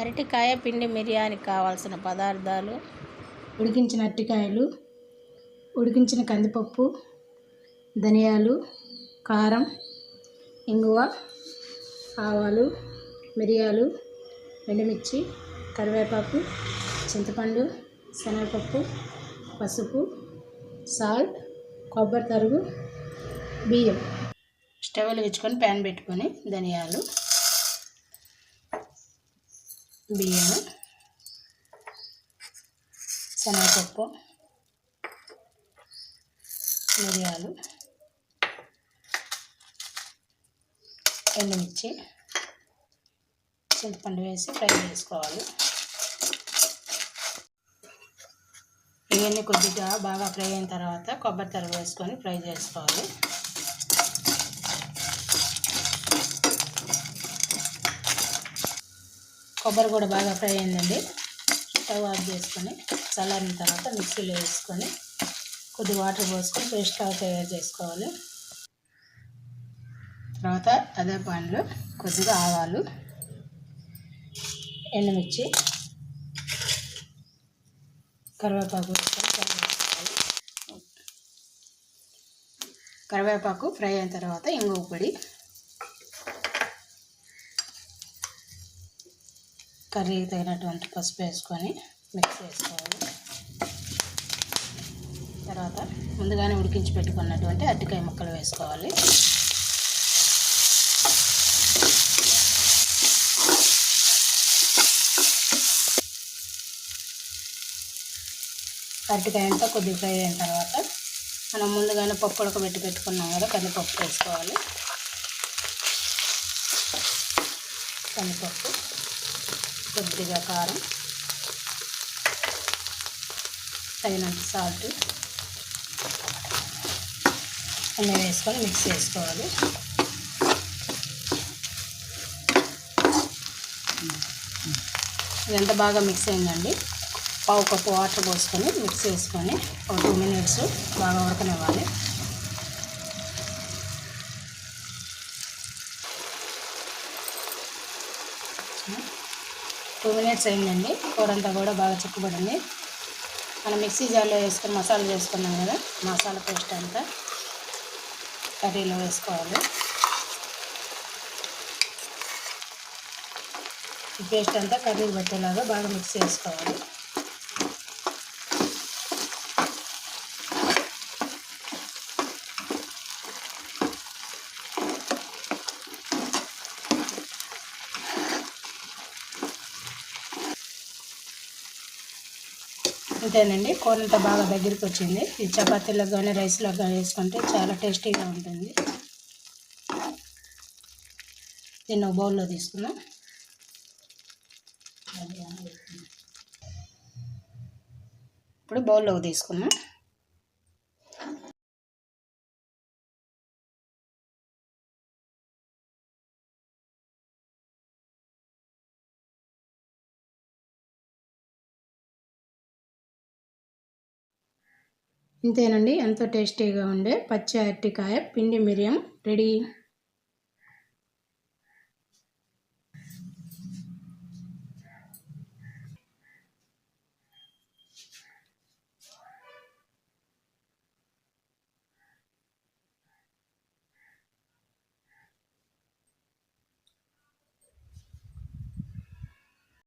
అరటికాయ పిండి మిరియానికి కావాల్సిన పదార్థాలు. ఉడికించిన అరటికాయలు ఉడికించిన కందిపప్పు ధనియాలు కారం ఇంగువ ఆవాలు మిరియాలు ఎండుమిర్చి కరివేపాకు చింతపండు శనగపప్పు పసుపు సాల్ట్ కొబ్బరి తరుగు బియ్యం. స్టవ్ వెలిగించుకొని ప్యాన్ పెట్టుకొని ధనియాలు. బియ్యం శనగపప్పు మిరియాలు ఎండుమిర్చి చింతపండు వేసి ఫ్రై చేసుకోవాలి. ఇవన్నీ కొద్దిగా బాగా ఫ్రై అయిన తర్వాత కొబ్బరి తరుగు వేసుకొని ఫ్రై చేసుకోవాలి. కొబ్బరి కూడా బాగా ఫ్రై అయిందండి. స్టవ్ ఆఫ్ చేసుకొని చల్లారిన తర్వాత మిక్సీలో వేసుకొని కొద్ది వాటర్ పోసుకొని పేస్ట్ లాగా తయారు చేసుకోవాలి. తర్వాత అదే పాన్లో కొద్దిగా ఆవాలు ఎండుమిర్చి కరివేపాకు కరివేపాకు ఫ్రై అయిన తర్వాత ఇంగువ పొడి కర్రీకి తగినటువంటి పసుపు వేసుకొని మిక్స్ చేసుకోవాలి. తర్వాత ముందుగానే ఉడికించి పెట్టుకున్నటువంటి అరటికాయ ముక్కలు వేసుకోవాలి. అరటికాయ అంతా కొద్దిగా ఫ్రై అయిన తర్వాత మనం ముందుగానే పప్పు ఉడకబెట్టి పెట్టుకున్నాం కదా కందిపప్పు వేసుకోవాలి. కందిపప్పు. కొద్దిగా కారం తగినంత సాల్ట్ అన్నీ వేసుకొని మిక్స్ చేసుకోవాలి. ఎంత బాగా మిక్స్ అయిందండి. పావు కప్పు వాటర్ పోసుకొని మిక్స్ చేసుకొని ఒక టూ మినిట్స్ బాగా ఉడకనివ్వాలి. టూ మినిట్స్ అయిందండి కూరంతా కూడా బాగా చిక్కుబడింది. మనం మిక్సీ జార్లో వేసుకుని మసాలా చేసుకున్నాం కదా మసాలా పేస్ట్ అంతా కర్రీలో వేసుకోవాలి. ఈ పేస్ట్ అంతా కర్రీ పెట్టేలాగా బాగా మిక్స్ చేసుకోవాలి. అంతేనండి కూర అంతా బాగా దగ్గరికి వచ్చింది ఈ చపాతీలో కానీ రైస్లో కానీ వేసుకుంటే చాలా టేస్టీగా ఉంటుంది. దీన్ని ఒక బౌల్లో తీసుకున్నాం ఇప్పుడు బౌల్లోకి తీసుకున్నాం ఇంతేనండి ఎంతో టేస్టీగా ఉండే పచ్చి అరటికాయ పిండి మిరియం రెడీ.